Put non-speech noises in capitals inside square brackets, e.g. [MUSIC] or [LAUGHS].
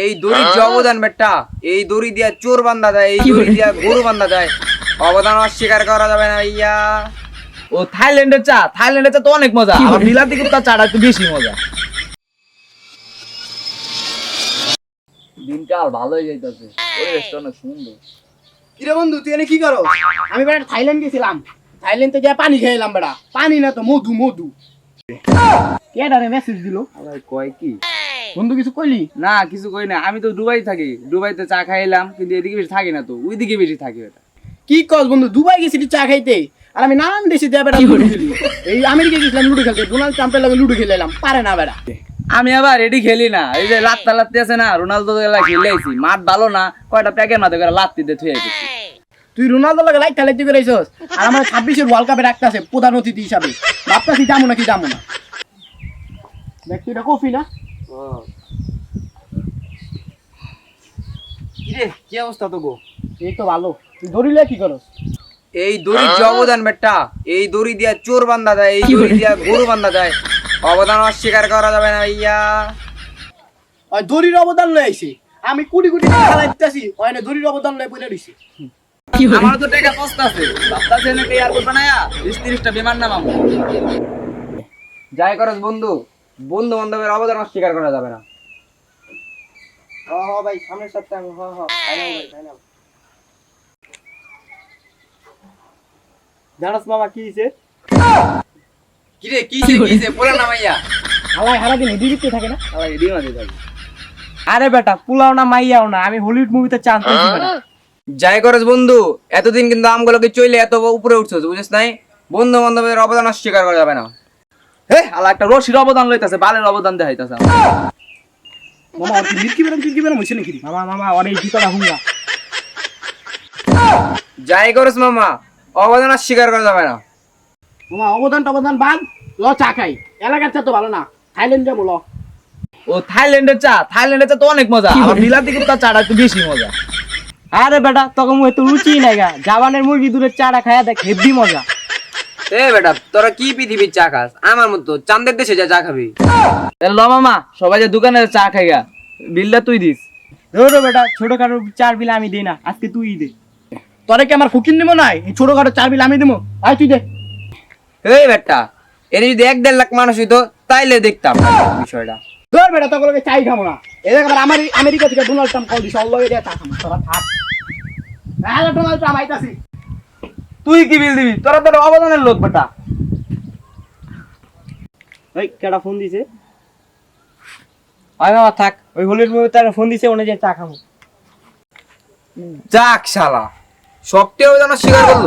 এই দড়ির যে অবদান বেটা। এই দড়ি দিয়া চোর বান্ধা দেয় এই দড়ি দিয়া গরু বান্ধা দেয়। অবদান অস্বীকার করা যাবে না ভাইয়া। ও থাইল্যান্ডের চা থাইল্যান্ডের চা তো অনেক মজা। আর বিলাতি কুত্তার চাটা একটু বেশি মজা। দিনটা আর ভালোই যাইতেছে। পরিবেশটা অনেক সুন্দর। কিরে বন্ধু তুই এনে কি করো আমি বেটা থাইল্যান্ড গেছিলাম। থাইল্যান্ড থেকে পানি খেলাম বেটা পানি না তো মধু মধু। কে কেডারে মেসেজ দিল? আবার কয় কি? বন্ধু কিছু কইলি? না কিছু কই না আমি তো দুবাই থাকি। দুবাইতে চা খাইলাম কিন্তু এদিকে বেশি থাকি না তো। ওইদিকে বেশি থাকি ওটা। কি কস বন্ধু দুবাই গেছিলি চা খাইতে। আর আমি নানান দেশে দিয়ে খেলি। এই আমেরিকা গেছিলাম লুডো খেলতে। ডোনাল্ড ট্রাম্পের লগে লুডো খেলে এলাম পারে না বেটা আমি আবার এডি খেলি না। এই যে লাত্তা লাত্তি আছে না রোনালদো খেলে আইছি মাঠ ভালো না কয়টা প্যাকের মাঝে করে লাত্তি দিয়ে থুয়ে আইছি তুই রোনালদো লগে লাইট খেলাইতে করেছস আর আমার ছাব্বিশের ওয়ার্ল্ড কাপে রাখতেছে প্রধান অতিথি হিসাবে। ভাবতাছি যাব নাকি যাব না। দেখ তুই এটা কফি না? কিরে কি অবস্থা তো গো এই তো ভালো। কি করস? এই দড়ির যে অবদান বেটা। এই দড়ি দিয়া চোর বান্ধা দেয় এই [LAUGHS] দড়ি দিয়া গরু বান্ধা দেয়। অবদান অস্বীকার করা যাবে না ভাইয়া। ওই দড়ির অবদান লয়ে আইছে। আমি কোটি কোটি টাকা ওই না দড়ির অবদান লয়ে পড়ে রইছে। আমার তো টাকা সস্তা আছে। ভাবতাছে না কি এয়ারপোর্ট বানায়া 20 30টা বিমান নামাবো। যাই করস বন্ধু। বন্ধু বান্ধবের অবদান অস্বীকার করা যাবে না। হ হ ভাই সামনের সপ্তাহে আমি হ হ জানাস মামা কি হইছে? কিসে কিসে বলে না ভাইয়া হালাই হারা দিন হেডি দিতে থাকে না? এডি মাঝে থাকি। আরে বেটা পুলাও না মাইয়াও না আমি হলিউড মুভিতে চান্স পেয়েছি বেটা যাই করস বন্ধু এতদিন কিন্তু আমগুলোকে চলে এত উপরে উঠছস বুঝিস নাই? বন্ধু বান্ধবের অবদান অস্বীকার করা যাবে না। আলা একটা রশির অবদান লইতাছে বালের অবদান দেখাইতাছে মামা আর বেরম বেরম হইছে নাকি? মামা মামা অনেক হুঙ্গা যাই মামা অবদান অস্বীকার করা যাবে না। মামা অবদান টবদান বাদ ল চা খাই। এলাকার চা তো ভালো না থাইল্যান্ড যাব ল। ও থাইল্যান্ডের চা থাইল্যান্ডের চা তো অনেক মজা আর বিলাতি কুত্তার চাটা একটু বেশি মজা। আরে বেটা তখন তো রুচি নাই গা। জাবানের মুরগি দূরের চাটা খায়া দেখ হেভি মজা। এ বেটা তোরা কি পৃথিবীর চা খাস? আমার মতো চান্দের দেশে যা চা খাবি। ল মামা সবাই যে দোকানে চা খাইগা বিলটা তুই দিস। ধরো বেটা ছোটখাটো চার বিল আমি দিই না আজকে তুই দে। তোরে কি আমার ফুকিন দিব নাই? এই ছোটখাটো চার বিল আমি দিব? আয় তুই দে। এই বেটা এর যদি এক দেড় লাখ মানুষ হইতো তাইলে দেখতাম বিষয়টা। ধর বেটা তোকে চাই খাব না। এই দেখ আমার আমেরিকা থেকে ডোনাল্ড ট্রাম্প কল দিছে অল্লগে দিয়ে চা খাব তোরা থাক। ডোনাল্ড ট্রাম্প আইতাছি। তুই কি বিল দিবি? তোরা তোর অবদানের লোক বেটা। ওই কেডা ফোন দিছে? আয় বাবা থাক। ওই হলিউড মুভি তার ফোন দিছে ওনে যে চা খাব। যাক শালা। সবটাও যেন স্বীকার করল।